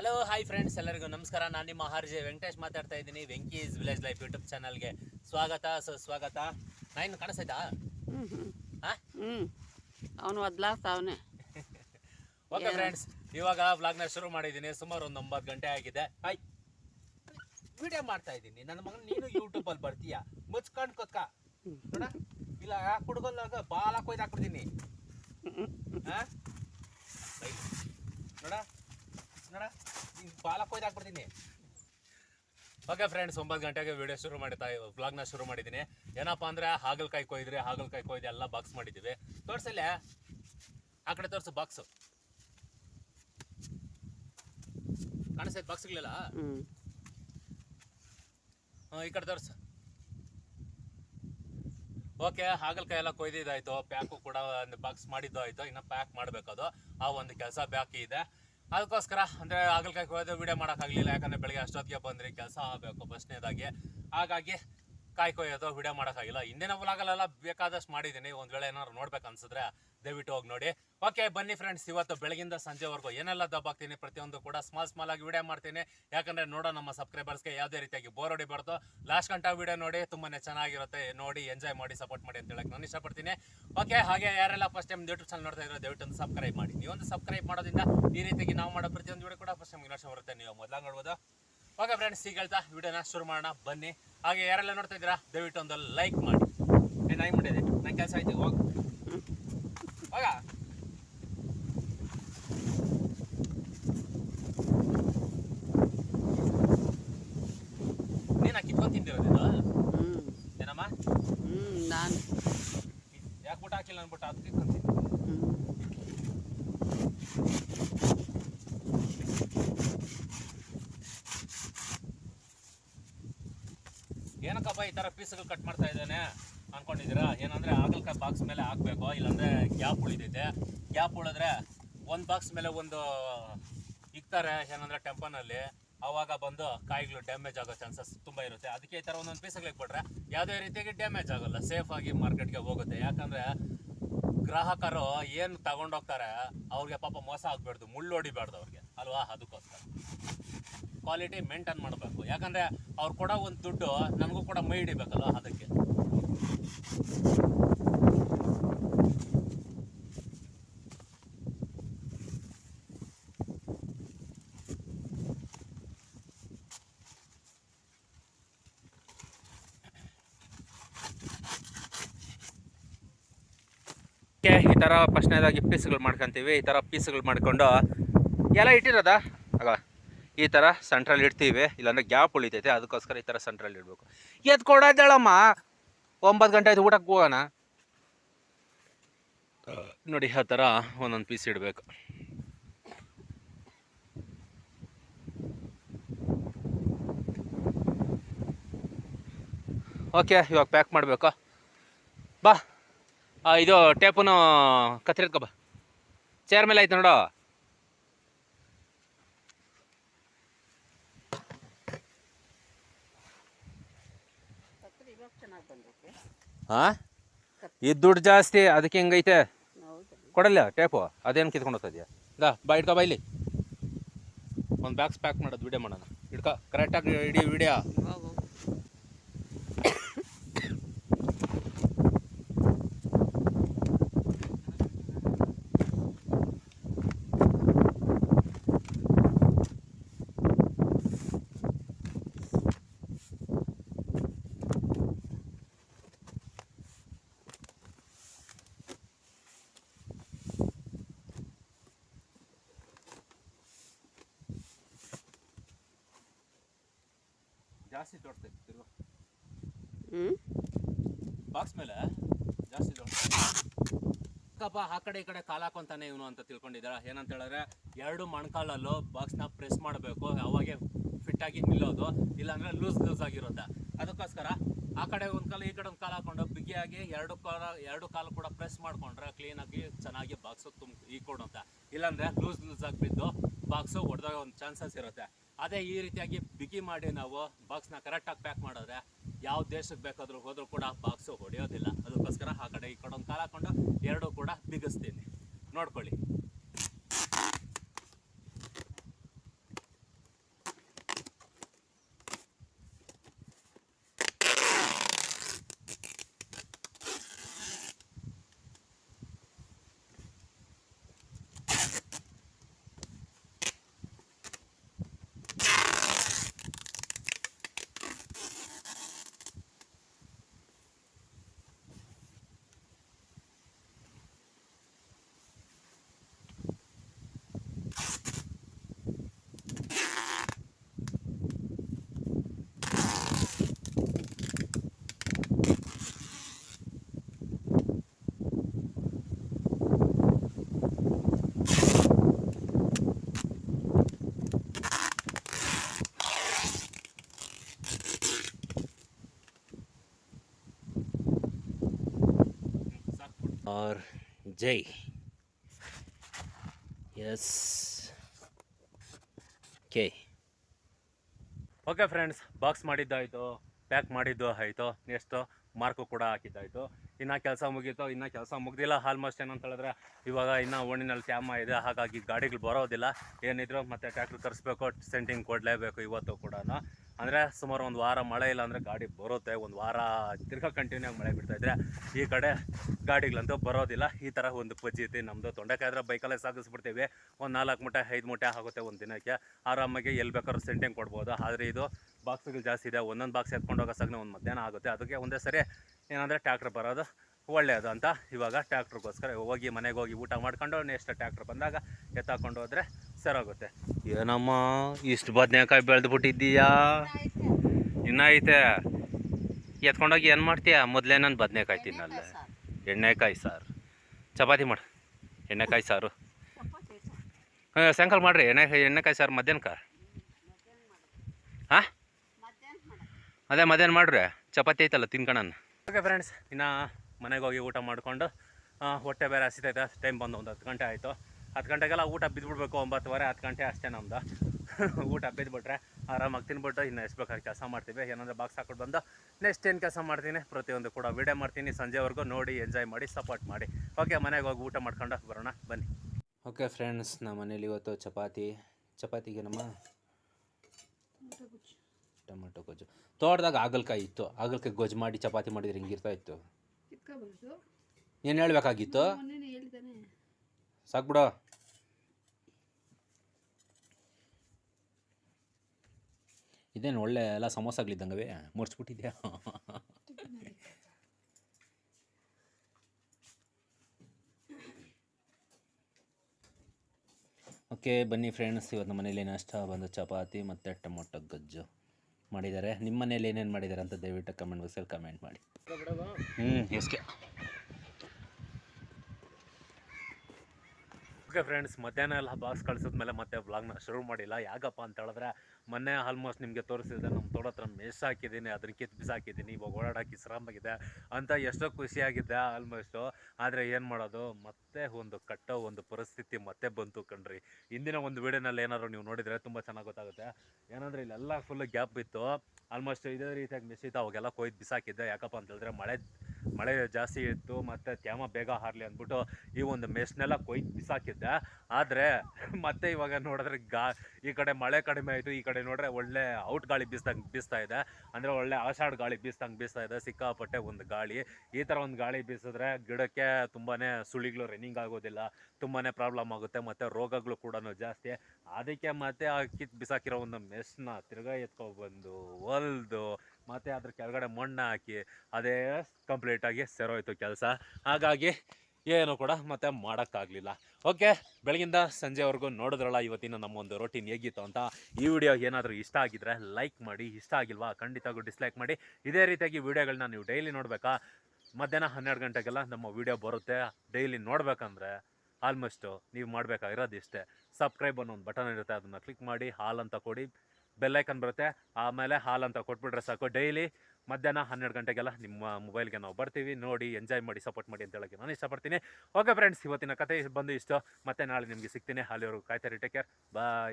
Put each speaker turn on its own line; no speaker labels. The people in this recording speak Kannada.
ಹಲೋ ಹಾಯ್ ಫ್ರೆಂಡ್ಸ್ ಎಲ್ಲರಿಗೂ ನಮಸ್ಕಾರ. ನಾನು ನಿಮ್ಮ ಆರ್ಜೆ ವೆಂಕಟೇಶ್ ಮಾತಾಡ್ತಾ ಇದ್ದೀನಿ. Venki is village life YouTube ಚಾನಲ್ಗೆ ಸ್ವಾಗತ. ಸುಸ್ವಾಗತ ನಾನು ಕಾಣಿಸ್ತಾ
ಹ್ಮ್ ಹ್ಮ್.
ಹಾ?
ಹ್ಮ್. ಅವನು ಅದ್ಲಾಸ್ತಾವನೆ
ಓಕೆ ಫ್ರೆಂಡ್ಸ್ ಇವಾಗ ವ್ಲಾಗ್ನ ಶುರು ಮಾಡಿದ್ದೀನಿ. ಸುಮಾರು ಒಂದು ಒಂಬತ್ತು ಗಂಟೆ ಆಗಿದೆ. ಹಾಯ್ ವಿಡಿಯೋ ಮಾಡ್ತಾ ಇದ್ದೀನಿ. ನನ್ನ ಮಗನ ನೀನು ಯೂಟ್ಯೂಬಲ್ಲಿ ಬರ್ತೀಯ? ಮುಚ್ಕೊಂಡು ಕೊತ್ಕ. ನೋಡ. ಇಲ್ಲ ಕುಡ್ಗಲ್ಲಾಗ ಬಾಲ ಕೊಯ್ದು ಹಾಕ್ಬಿಡ್ತೀನಿ. ಹಾಂ. ನೋಡ. ನೋಡ. ಬಾಲ ಕೊಯ್ದು ಹಾಕ್ಬಿಡ್ತೀನಿ. ಓಕೆ ಫ್ರೆಂಡ್ಸ್ ಒಂಬತ್ತು ಗಂಟೆಗೆ ವಿಡಿಯೋ ಶುರು ಮಾಡ್ತಾ ಬ್ಲಾಗ್ನ ಶುರು ಮಾಡಿದ್ದೀನಿ. ಏನಪ್ಪಾ ಅಂದ್ರೆ ಹಾಗಲಕಾಯಿ ಕೊಯ್ದ್ರಿ ಹಾಗಲಕಾಯಿ ಕೊಯ್ದು ಎಲ್ಲ ಬಾಕ್ಸ್ ಮಾಡಿದ್ದೀವಿ. ತೋರಿಸಲ್ಲೇ? ಆ ಕಡೆ ತೋರಿಸು ಬಾಕ್ಸು ಕಾಣಿಸ್ತೈತೆ ಬಾಕ್ಸ್
ಹ್ಮ್.
ಹ್ಮ್, ಈ ಕಡೆ ತೋರಿಸು. ಓಕೆ ಹಾಗಲಕಾಯಿ ಎಲ್ಲ ಕೊಯ್ದಿದ್ದಾಯ್ತು. ಪ್ಯಾಕು ಕೂಡ ಒಂದು ಬಾಕ್ಸ್ ಮಾಡಿದ್ದು ಆಯಿತು ಇನ್ನು ಪ್ಯಾಕ್ ಮಾಡಬೇಕದು. ಆ ಒಂದು ಕೆಲಸ ಬ್ಯಾಕಿ ಇದೆ. ಅದಕ್ಕೋಸ್ಕರ ಅಂದರೆ ಆಗಲಕಾಯಿ ಕೊಯ್ದು ವಿಡಿಯೋ ಮಾಡೋಕ್ಕಾಗಲಿಲ್ಲ, ಯಾಕಂದರೆ ಬೆಳಗ್ಗೆ ಅಷ್ಟೊತ್ತಿಗೆ ಬಂದರೆ ಕೆಲಸ ಆಗಬೇಕು, ಫಸ್ಟ್ನೇದಾಗಿ. ಹಾಗಾಗಿ ಕಾಯಿ ಕೊಯ್ಯೋದು ವಿಡಿಯೋ ಮಾಡೋಕ್ಕಾಗಿಲ್ಲ. ಹಿಂದಿನ ಬ್ಲಾಗಲ್ಲೆಲ್ಲ ಬೇಕಾದಷ್ಟು ಮಾಡಿದ್ದೀನಿ. ಒಂದು ವೇಳೆ ಏನಾದ್ರು ನೋಡ್ಬೇಕು ಅನ್ಸಿದ್ರೆ ದಯವಿಟ್ಟು ಹೋಗಿ ನೋಡಿ. ಓಕೆ ಬನ್ನಿ ಫ್ರೆಂಡ್ಸ್ ಇವತ್ತು ಬೆಳಗಿಂದ ಸಂಜೆವರೆಗೂ ಏನೆಲ್ಲ ದಬ್ಬಾಗ್ತೀನಿ ಪ್ರತಿಯೊಂದು ಕೂಡ ಸ್ಮಾಲ್ ಸ್ಮಾಲ್ ಆಗಿ ವಿಡಿಯೋ ಮಾಡ್ತೀನಿ. ಯಾಕಂದ್ರೆ ನೋಡೋ ನಮ್ಮ ಸಬ್ಸ್ಕ್ರೈಬರ್ಸ್ಗೆ ಯಾವುದೇ ರೀತಿಯಾಗಿ ಬೋರ್ ಹೊಡಿಬಾರ್ದು. ಲಾಸ್ಟ್ ಗಂಟ ವಿಡಿಯೋ ನೋಡಿ, ತುಂಬಾನೇ ಚೆನ್ನಾಗಿರುತ್ತೆ. ನೋಡಿ ಎಂಜಾಯ್ ಮಾಡಿ ಸಪೋರ್ಟ್ ಮಾಡಿ ಅಂತ ಹೇಳಕ್ಕೆ ನಾನು ಇಷ್ಟಪಡ್ತೀನಿ. ಓಕೆ ಹಾಗೆ ಯಾರೆಲ್ಲ ಫಸ್ಟ್ ಟೈಮ್ ಯೂಟ್ಯೂಬ್ ಚಾನಲ್ ನೋಡ್ತಾ ಇದ್ರೆ ದಯವಿಟ್ಟು ಒಂದು ಸಬ್ಸ್ಕ್ರೈಬ್ ಮಾಡಿ. ನೀವು ಒಂದು ಸಬ್ಸ್ಕ್ರೈಬ್ ಮಾಡೋದ್ರಿಂದ ಈ ರೀತಿಯಾಗಿ ನಾವು ಮಾಡೋ ಪ್ರತಿಯೊಂದು ವಿಡಿಯೋ ಕೂಡ ಫಸ್ಟ್ ಟೈಮ್ ಇನ್ವರ್ಷನ್ ಬರುತ್ತೆ. ನೀವು ಮೊದಲ ನೋಡ್ಬೋದು. ಓಕೆ ಫ್ರೆಂಡ್ಸ್ ಈಗ ಹೇಳ್ತಾ ವಿಡಿಯೋನ ಶುರು ಮಾಡೋಣ. ಬನ್ನಿ. ಹಾಗೆ ಯಾರೆಲ್ಲ ನೋಡ್ತಾ ಇದ್ದೀರಾ, ದಯವಿಟ್ಟು ಒಂದು ಲೈಕ್ ಮಾಡಿ. ಏನು ಮಾಡಿದೆ? ನಂಗೆ ಕೆಲಸ ಆಯ್ತು, ಹೋಗ. ನೀನು ಕಿತ್ಕೊಂಡು ತಿಂದಿರೋದಿಲ್ಲ ಏನಮ್ಮ
ಹ್ಮ್ ನಾನು
ಯಾಕೆ ಊಟ ಹಾಕಿಲ್ಲ ಅಂದ್ಬಿಟ್ಟು ಅದು ಕಿತ್ಕೊಂಡು ಏನಕ್ಕಪ್ಪ ಈ ತರ ಪೀಸ್ಗಳು ಕಟ್ ಮಾಡ್ತಾ ಇದ್ದಾನೆ ಅನ್ಕೊಂಡಿದ್ದೀರಾ? ಏನಂದ್ರೆ ಆಗಲ್ಕಾಯಿ ಬಾಕ್ಸ್ ಮೇಲೆ ಹಾಕ್ಬೇಕು, ಇಲ್ಲಾಂದರೆ ಗ್ಯಾಪ್ ಉಳಿದೈತೆ ಗ್ಯಾಪ್ ಉಳಿದ್ರೆ ಒಂದು ಬಾಕ್ಸ್ ಮೇಲೆ ಒಂದು ಇಕ್ತಾರೆ, ಏನಂದ್ರೆ ಟೆಂಪನಲ್ಲಿ ಅವಾಗ ಬಂದು ಕಾಯಿಗಳು ಡ್ಯಾಮೇಜ್ ಆಗೋ ಚಾನ್ಸಸ್ ತುಂಬಾ ಇರುತ್ತೆ. ಅದಕ್ಕೆ ಈ ತರ ಒಂದೊಂದು ಪೀಸ್ಗಳಿಗೆ ಕೊಟ್ರೆ ಯಾವುದೇ ರೀತಿಯಾಗಿ ಡ್ಯಾಮೇಜ್ ಆಗೋಲ್ಲ. ಸೇಫ್ ಆಗಿ ಮಾರ್ಕೆಟ್ಗೆ ಹೋಗುತ್ತೆ. ಯಾಕಂದ್ರೆ ಗ್ರಾಹಕರು ಏನು ತಗೊಂಡೋಗ್ತಾರೆ ಅವ್ರಿಗೆ ಪಾಪ ಮೋಸ ಆಗಬಾರ್ದು, ಮುಳ್ಳು ಹೊಡಿಬಾರ್ದು ಅವ್ರಿಗೆ. ಅಲ್ವಾ? ಅದಕ್ಕೋಸ್ಕರ. ಕ್ವಾಲಿಟಿ ಮೇಂಟೈನ್ ಮಾಡಬೇಕು. ಯಾಕಂದ್ರೆ ಅವ್ರು ಕೊಡೋ ಒಂದು ದುಡ್ಡು ನನಗೂ ಕೂಡ ಮೈ ಹಿಡಿಬೇಕಲ್ವ ಅದಕ್ಕೆ. ಈ ಥರ ಫಸ್ಟ್ನೇದಾಗಿ ಪೀಸ್ಗಳು ಮಾಡ್ಕೊತೀವಿ. ಈ ಥರ ಪೀಸ್ಗಳು ಮಾಡ್ಕೊಂಡು ಎಲ್ಲ ಇಟ್ಟಿರೋದಾ? ಆಗ ಈ ಥರ ಸೆಂಟ್ರಲ್ಲಿ ಇಡ್ತೀವಿ. ಇಲ್ಲಾಂದ್ರೆ ಗ್ಯಾಪ್ ಉಳಿತೈತೆ, ಅದಕ್ಕೋಸ್ಕರ ಈ ಥರ ಸೆಂಟ್ರಲ್ಲಿ ಇಡಬೇಕು. ಎದ್ದು ಕೊಡೋದೇಳಮ್ಮ ಒಂಬತ್ತು ಗಂಟೆ ಆಯ್ತು ಊಟಕ್ಕೆ ಹೋಗೋಣ. ನೋಡಿ ಆ ಥರ ಒಂದೊಂದು ಪೀಸ್ ಇಡಬೇಕು. ಓಕೆ ಇವಾಗ ಪ್ಯಾಕ್ ಮಾಡಬೇಕು? ಬಾ. ಇದು ಟೇಪನ್ನು ಕತ್ರಿ ಎತ್ಕೊ ಬಾ. ಚೇರ್ ಮೇಲೆ ಆಯ್ತು ನೋಡು
ಕತ್ರಿ ಇವಾಗ ಚೆನ್ನಾಗಿ ಬಂದೈತೆ
ಹಾ? ಇದು ದುಡ್ಡು ಜಾಸ್ತಿ, ಅದಕ್ಕೆ ಹೆಂಗೈತೆ? ಕೊಡಲ್ಲ ಟೇಪು ಅದೇನು ಕಿತ್ಕೊಂಡು ಹೋಗ್ತಾ ಇದೆಯಾ ಬಾ, ಇಡ್ಕೋ, ಬಾ ಒಂದು ಬ್ಯಾಗ್ಸ್ ಪ್ಯಾಕ್ ಮಾಡೋದು ವಿಡಿಯೋ ಮಾಡೋಣ. ಇಡ್ಕೋ ಕರೆಕ್ಟಾಗಿ ಇಡೀ ವಿಡಿಯೋ ಜಾಸ್ತಿ ದೊಡ್ಡದು ತಿರ್ಗು. ಬಾಕ್ಸ್ ಮೇಲೆ ಜಾಸ್ತಿ ಕಪ್ಪ ಆ ಕಡೆ ಈ ಕಡೆ ಕಾಲು ಹಾಕೊಂತಾನೆ ಇವನು ಅಂತ ತಿಳ್ಕೊಂಡಿದ್ದಾರ ಏನಂತ ಹೇಳಿದ್ರೆ ಎರಡು ಮಣ್ಕಾಲಲ್ಲೂ ಬಾಕ್ಸ್ನ ಪ್ರೆಸ್ ಮಾಡಬೇಕು. ಅವಾಗೆ ಫಿಟ್ ಆಗಿ ನಿಲ್ಲೋದು. ಇಲ್ಲಾಂದ್ರೆ ಲೂಸ್ ಲೂಸ್ ಆಗಿರುತ್ತೆ. ಅದಕ್ಕೋಸ್ಕರ ಆ ಕಡೆ ಒಂದು ಕಾಲು ಈ ಕಡೆ ಒಂದು ಕಾಲು ಹಾಕೊಂಡು ಬಿಗಿಯಾಗಿ ಎರಡು ಕಾಲ ಎರಡು ಕಾಲು ಕೂಡ ಪ್ರೆಸ್ ಮಾಡ್ಕೊಂಡ್ರೆ ಕ್ಲೀನಾಗಿ ಚೆನ್ನಾಗಿ ಬಾಕ್ಸ್ ತುಂಬ ಈ ಕೊಡುತ್ತೆ. ಇಲ್ಲಾಂದ್ರೆ ಲೂಸ್ ಲೂಸ್ ಆಗಿ ಬಿದ್ದು ಬಾಕ್ಸು ಹೊಡೆದಾಗ ಒಂದು ಚಾನ್ಸಸ್ ಇರುತ್ತೆ. ಅದೇ ಈ ರೀತಿಯಾಗಿ ಬಿಗಿ ಮಾಡಿ ನಾವು ಬಾಕ್ಸ್ನ ಕರೆಕ್ಟಾಗಿ ಪ್ಯಾಕ್ ಮಾಡಿದ್ರೆ ಯಾವ ದೇಶಕ್ಕೆ ಬೇಕಾದರೂ ಹೋದರೂ ಕೂಡ ಬಾಕ್ಸು ಹೊಡೆಯೋದಿಲ್ಲ. ಅದಕ್ಕೋಸ್ಕರ ಆ ಕಡೆ ಈ ಕಡೆ ಒಂದು ಕಾಲ ಹಾಕೊಂಡು ಎರಡೂ ಕೂಡ ಬಿಗಿಸ್ತೀನಿ. ನೋಡ್ಕೊಳ್ಳಿ. R J S K okay friends box ಮಾಡಿದ್ದಾಯಿತು pack ಮಾಡಿದ್ದು ಆಯಿತು ನೆಕ್ಸ್ಟು ಮಾರ್ಕು ಕೂಡ ಹಾಕಿದ್ದಾಯಿತು. ಇನ್ನು ಕೆಲಸ ಮುಗೀತು, ಇನ್ನು ಕೆಲಸ ಮುಗ್ದಿಲ್ಲ ಆಲ್ಮೋಸ್ಟ್ ಏನಂತ ಹೇಳಿದ್ರೆ ಇವಾಗ ಇನ್ನು ಓಣಿನಲ್ಲಿ ತ್ಯಾಮ ಇದೆ ಹಾಗಾಗಿ ಗಾಡಿಗಳು ಬರೋದಿಲ್ಲ. ಏನಿದ್ರು ಮತ್ತೆ ಟ್ಯಾಕ್ಟ್ರ್ ತರಿಸ್ಬೇಕು ಸೆಂಟಿಂಗ್ ಕೊಡಲೇಬೇಕು ಇವತ್ತು ಕೂಡ ಅಂದರೆ ಸುಮಾರು ಒಂದು ವಾರ ಮಳೆ ಇಲ್ಲ ಅಂದರೆ ಗಾಡಿ ಬರುತ್ತೆ. ಒಂದು ವಾರ ತಿರ್ಗಾ ಕಂಟಿನ್ಯೂ ಆಗಿ ಮಳೆ ಬಿಡ್ತಾ ಇದ್ರೆ ಈ ಕಡೆ ಗಾಡಿಗಳಂತೂ ಬರೋದಿಲ್ಲ. ಈ ಥರ ಒಂದು ಪಜ್ಜಿತಿ ನಮ್ಮದು ತೊಂಡೆಕಾಯ್ದ್ರೆ ಬೈಕಲ್ಲೇ ಸಾಗಿಸ್ಬಿಡ್ತೀವಿ. ಒಂದು ನಾಲ್ಕು ಮೂಟೆ, ಐದು ಮೂಟೆ ಆಗುತ್ತೆ ಒಂದು ದಿನಕ್ಕೆ. ಆರಾಮಾಗಿ ಎಲ್ಲಿ ಬೇಕಾದ್ರೂ ಸೆಂಟಿಂಗ್ ಕೊಡ್ಬೋದು. ಆದರೆ ಇದು ಬಾಕ್ಸ್ಗಳು ಜಾಸ್ತಿ ಇದೆ. ಒಂದೊಂದು ಬಾಕ್ಸ್ ಎತ್ಕೊಂಡು ಹೋಗೋ ಸಾಗನೆ ಒಂದು ಮಧ್ಯಾಹ್ನ ಆಗುತ್ತೆ. ಅದಕ್ಕೆ ಒಂದೇ ಸರಿ ಏನಂದರೆ ಟ್ಯಾಕ್ಟ್ರ್ ಬರೋದು ಒಳ್ಳೆಯದು ಅಂತ ಇವಾಗ ಟ್ಯಾಕ್ಟ್ರಿಗೋಸ್ಕರ ಹೋಗಿ ಮನೆಗೆ ಹೋಗಿ ಊಟ ಮಾಡ್ಕೊಂಡು ನೆಕ್ಸ್ಟ್ ಟ್ಯಾಕ್ಟ್ರ್ ಬಂದಾಗ ಎತ್ತಾಕೊಂಡು ಹೋದರೆ ಸರೋಗುತ್ತೆ ಏನಮ್ಮ ಇಷ್ಟು ಬದನೆಕಾಯಿ ಬೆಳೆದ್ಬಿಟ್ಟಿದ್ದೀಯಾ? ಇನ್ನ ಐತೆ. ಎತ್ಕೊಂಡೋಗಿ ಏನು ಮಾಡ್ತೀಯ? ಮೊದಲೇ ನಾನು ಬದನೆಕಾಯಿ ತಿನ್ನಲ್ಲ. ಎಣ್ಣೆಕಾಯಿ ಸಾರು. ಚಪಾತಿ ಮಾಡಿ. ಎಣ್ಣೆಕಾಯಿ ಸಾರು. ಹಾಂ ಸಾಯಂಕಾಲ ಮಾಡಿರಿ. ಎಣ್ಣೆ ಎಣ್ಣೆಕಾಯಿ ಸಾರು ಮಧ್ಯಾಹ್ನಕ್ಕೆ ಹಾಂ? ಅದೇ ಮಧ್ಯಾಹ್ನ ಮಾಡ್ರಿ. ಚಪಾತಿ ಐತಲ್ಲ ತಿನ್ಕೊಳ್ಳೋಣ ಓಕೆ ಫ್ರೆಂಡ್ಸ್ ಇನ್ನು ಮನೆಗೆ ಹೋಗಿ ಊಟ ಮಾಡಿಕೊಂಡು ಹೊಟ್ಟೆ ಬೇರೆ ಹಸಿತೈತೆ. ಟೈಮ್ ಬಂದು ಒಂದು ಹತ್ತು ಗಂಟೆ ಆಯಿತು. ಹತ್ತು ಗಂಟೆಗೆಲ್ಲ ಊಟ ಬಿದ್ದುಬಿಡ್ಬೇಕು ಒಂಬತ್ತುವರೆ ಹತ್ತು ಗಂಟೆ ಅಷ್ಟೇ ನಮ್ದು. ಊಟ ಬಿದ್ದುಬಿಟ್ರೆ ಆರಾಮಾಗಿ ತಿನ್ಬಿಟ್ಟು ಇನ್ನು ಎಷ್ಟು ಬೇಕಾದ್ರೆ ಕೆಲಸ ಮಾಡ್ತೀವಿ. ಏನಂದರೆ ಬಾಕ್ಸ್ ಹಾಕೊಂಡು ಬಂದು ನೆಕ್ಸ್ಟ್ ಏನು ಕೆಲಸ ಮಾಡ್ತೀನಿ? ಪ್ರತಿಯೊಂದು ಕೂಡ ವೀಡಿಯೋ ಮಾಡ್ತೀನಿ. ಸಂಜೆವರೆಗೂ ನೋಡಿ ಎಂಜಾಯ್ ಮಾಡಿ ಸಪೋರ್ಟ್ ಮಾಡಿ. ಓಕೆ ಮನೆಗೆ ಹೋಗಿ ಊಟ ಮಾಡ್ಕೊಂಡು ಬರೋಣ. ಬನ್ನಿ. ಓಕೆ ಫ್ರೆಂಡ್ಸ್ ನಮ್ಮ ಮನೇಲಿ ಇವತ್ತು ಚಪಾತಿ. ಚಪಾತಿಗೆ ನಮ್ಮ ಟೊಮೆಟೊ ಗೊಜ್ಜು. ತೋಟದಾಗ ಹಾಗಲ್ಕಾಯಿ ಇತ್ತು. ಹಾಗಲ್ಕಾಯಿ ಗೊಜ್ಜು ಮಾಡಿ ಚಪಾತಿ ಮಾಡಿದ್ರೆ ಹಿಂಗಿರ್ತಾ ಇತ್ತು? ಏನು ಹೇಳ್ಬೇಕಾಗಿತ್ತು? ಸಾಕ್ಬಿಡು. ಇದೇನು ಒಳ್ಳೆ ಎಲ್ಲ ಸಮೋಸಾಗಳಿದ್ದಂಗವೇ? ಮುರ್ಚ್ಬಿಟ್ಟಿದ್ಯಾ? ಓಕೆ, ಬನ್ನಿ ಫ್ರೆಂಡ್ಸ್. ಇವತ್ತು ಮನೇಲಿ ನಾಷ್ಟ, ಬಂದು ಚಪಾತಿ ಮತ್ತು ಟೊಮೊಟೊ ಗಜ್ಜು ಮಾಡಿದ್ದಾರೆ. ನಿಮ್ಮ ಮನೇಲಿ ಏನೇನು ಮಾಡಿದ್ದಾರೆ ಅಂತ ದಯವಿಟ್ಟು ಕಮೆಂಟ್ ಬಾಕ್ಸಲ್ಲಿ ಕಮೆಂಟ್ ಮಾಡಿ. ಹ್ಞೂ ಎಸ್ಕೆ ಓಕೆ ಫ್ರೆಂಡ್ಸ್, ಮಧ್ಯಾಹ್ನ ಎಲ್ಲ ಬಾಕ್ಸ್ ಕಳ್ಸಿದ್ಮೇಲೆ ಮತ್ತೆ ವ್ಲಾಗ್ನ ಶುರು ಮಾಡಿಲ್ಲ. ಯಾಕಪ್ಪ ಅಂತ ಹೇಳಿದ್ರೆ, ಮೊನ್ನೆ ಆಲ್ಮೋಸ್ಟ್ ನಿಮಗೆ ತೋರಿಸಿದೆ ನಮ್ಮ ತೋಟ ಹತ್ರ ಮೆಸ್ ಹಾಕಿದ್ದೀನಿ ಅದನ್ನ ಕಿತ್ತು ಬಿಸಾಕಿದ್ದೀನಿ, ಇವಾಗ ಓಡಾಡೋಕೆ ಇಸ್ರಾಮಾಗಿದೆ ಅಂತ ಎಷ್ಟೋ ಖುಷಿಯಾಗಿದ್ದೆ ಆಲ್ಮೋಸ್ಟು ಆದರೆ ಏನು ಮಾಡೋದು, ಮತ್ತೆ ಒಂದು ಕಟ್ಟೋ ಒಂದು ಪರಿಸ್ಥಿತಿ ಮತ್ತೆ ಬಂತು ಕಣ್ರಿ. ಹಿಂದಿನ ಒಂದು ವೀಡಿಯೋನಲ್ಲಿ ಏನಾದರೂ ನೀವು ನೋಡಿದರೆ ತುಂಬ ಚೆನ್ನಾಗಿ ಗೊತ್ತಾಗುತ್ತೆ. ಏನಂದರೆ ಇಲ್ಲೆಲ್ಲ ಫುಲ್ ಗ್ಯಾಪ್ ಇತ್ತು. ಆಲ್ಮೋಸ್ಟ್ ಇದೇ ರೀತಿಯಾಗಿ ಮಿಸ್ ಇತ್ತು, ಅವಾಗೆಲ್ಲ ಕೊಯ್ದು ಬಿಸಾಕಿದ್ದೆ. ಯಾಕಪ್ಪ ಅಂತ ಹೇಳಿದ್ರೆ ಮಳೆ ಮಳೆ ಜಾಸ್ತಿ ಇತ್ತು, ಮತ್ತು ತ್ಯಾಮ ಬೇಗ ಹಾರಲಿ ಅಂದ್ಬಿಟ್ಟು ಈ ಒಂದು ಮೆಸ್ನೆಲ್ಲ ಕೊಯ್ದು ಬಿಸಾಕಿದ್ದೆ. ಆದರೆ ಮತ್ತೆ ಇವಾಗ ನೋಡಿದ್ರೆ ಗಾ, ಈ ಕಡೆ ಮಳೆ ಕಡಿಮೆ ಆಯಿತು, ಈ ಕಡೆ ನೋಡಿದ್ರೆ ಒಳ್ಳೆ ಔಟ್ ಗಾಳಿ ಬೀಸ್ದಂಗೆ ಬೀಸ್ತಾ ಇದೆ. ಅಂದರೆ ಒಳ್ಳೆ ಆಷಾಢ ಗಾಳಿ ಬೀಸ್ದಂಗೆ ಬೀಸ್ತಾ ಇದೆ, ಸಿಕ್ಕಾಪಟ್ಟೆ ಒಂದು ಗಾಳಿ. ಈ ಥರ ಒಂದು ಗಾಳಿ ಬೀಸಿದ್ರೆ ಗಿಡಕ್ಕೆ ತುಂಬಾ ಸುಳಿಗಳು ರನ್ನಿಂಗ್ ಆಗೋದಿಲ್ಲ ತುಂಬಾ ಪ್ರಾಬ್ಲಮ್ ಆಗುತ್ತೆ, ಮತ್ತು ರೋಗಗಳು ಕೂಡ ಜಾಸ್ತಿ. ಅದಕ್ಕೆ ಮತ್ತೆ ಆ ಕಿತ್ ಬಿಸಾಕಿರೋ ಒಂದು ಮೆಸ್ನ ತಿರ್ಗಾ ಎತ್ಕೊಬಂದು ಹೊಲ್ದು ಮತ್ತು ಅದ್ರ ಕೆಳಗಡೆ ಮಣ್ಣು ಹಾಕಿ ಅದೇ ಕಂಪ್ಲೀಟಾಗಿ ಸೆರೋಯ್ತು ಕೆಲಸ. ಹಾಗಾಗಿ ಏನು ಕೂಡ ಮತ್ತೆ ಮಾಡೋಕ್ಕಾಗಲಿಲ್ಲ. ಓಕೆ, ಬೆಳಗಿಂದ ಸಂಜೆವರೆಗೂ ನೋಡಿದ್ರಲ್ಲ ಇವತ್ತಿನ ನಮ್ಮ ಒಂದು ರೊಟೀನ್ ಹೇಗಿತ್ತು ಅಂತ. ಈ ವಿಡಿಯೋ ಏನಾದರೂ ಇಷ್ಟ ಆಗಿದ್ರೆ ಲೈಕ್ ಮಾಡಿ, ಇಷ್ಟ ಆಗಿಲ್ವಾ ಖಂಡಿತವಾಗೂ ಡಿಸ್ಲೈಕ್ ಮಾಡಿ. ಇದೇ ರೀತಿಯಾಗಿ ವಿಡಿಯೋಗಳನ್ನ ನೀವು ಡೈಲಿ ನೋಡಬೇಕಾ? ಮಧ್ಯಾಹ್ನ ಹನ್ನೆರಡು ಗಂಟೆಗೆಲ್ಲ ನಮ್ಮ ವಿಡಿಯೋ ಬರುತ್ತೆ. ಡೈಲಿ ನೋಡಬೇಕಂದ್ರೆ ಆಲ್ಮೋಸ್ಟು ನೀವು ಮಾಡಬೇಕಾಗಿರೋದು ಇಷ್ಟೇ. ಸಬ್ಸ್ಕ್ರೈಬ್ ಅನ್ನೋ ಒಂದು ಬಟನ್ ಇರುತ್ತೆ, ಅದನ್ನು ಕ್ಲಿಕ್ ಮಾಡಿ, ಹಾಲ್ ಅಂತ ಕೊಡಿ. ಬೆಲ್ಲೈಕನ್ ಬರುತ್ತೆ. ಆಮೇಲೆ ಹಾಲ್ ಅಂತ ಕೊಟ್ಬಿಟ್ರೆ ಸಾಕು. ಡೈಲಿ ಮಧ್ಯಾಹ್ನ ಹನ್ನೆರಡು ಗಂಟೆಗೆಲ್ಲ ನಿಮ್ಮ ಮೊಬೈಲ್ಗೆ ನಾವು ಬರ್ತೀವಿ. ನೋಡಿ ಎಂಜಾಯ್ ಮಾಡಿ ಸಪೋರ್ಟ್ ಮಾಡಿ ಅಂತ ಹೇಳೋಕ್ಕೆ ನಾನು ಇಷ್ಟಪಡ್ತೀನಿ. ಓಕೆ ಫ್ರೆಂಡ್ಸ್ ಇವತ್ತಿನ ಕತೆ ಬಂದು ಇಷ್ಟು. ಮತ್ತೆ ನಾಳೆ ನಿಮಗೆ ಸಿಗ್ತೀನಿ. ಅಲ್ಲಿವರೆಗೂ ಕಾಯ್ತಾರೆ ಟೇಕ್ ಕೇರ್ ಬಾಯ್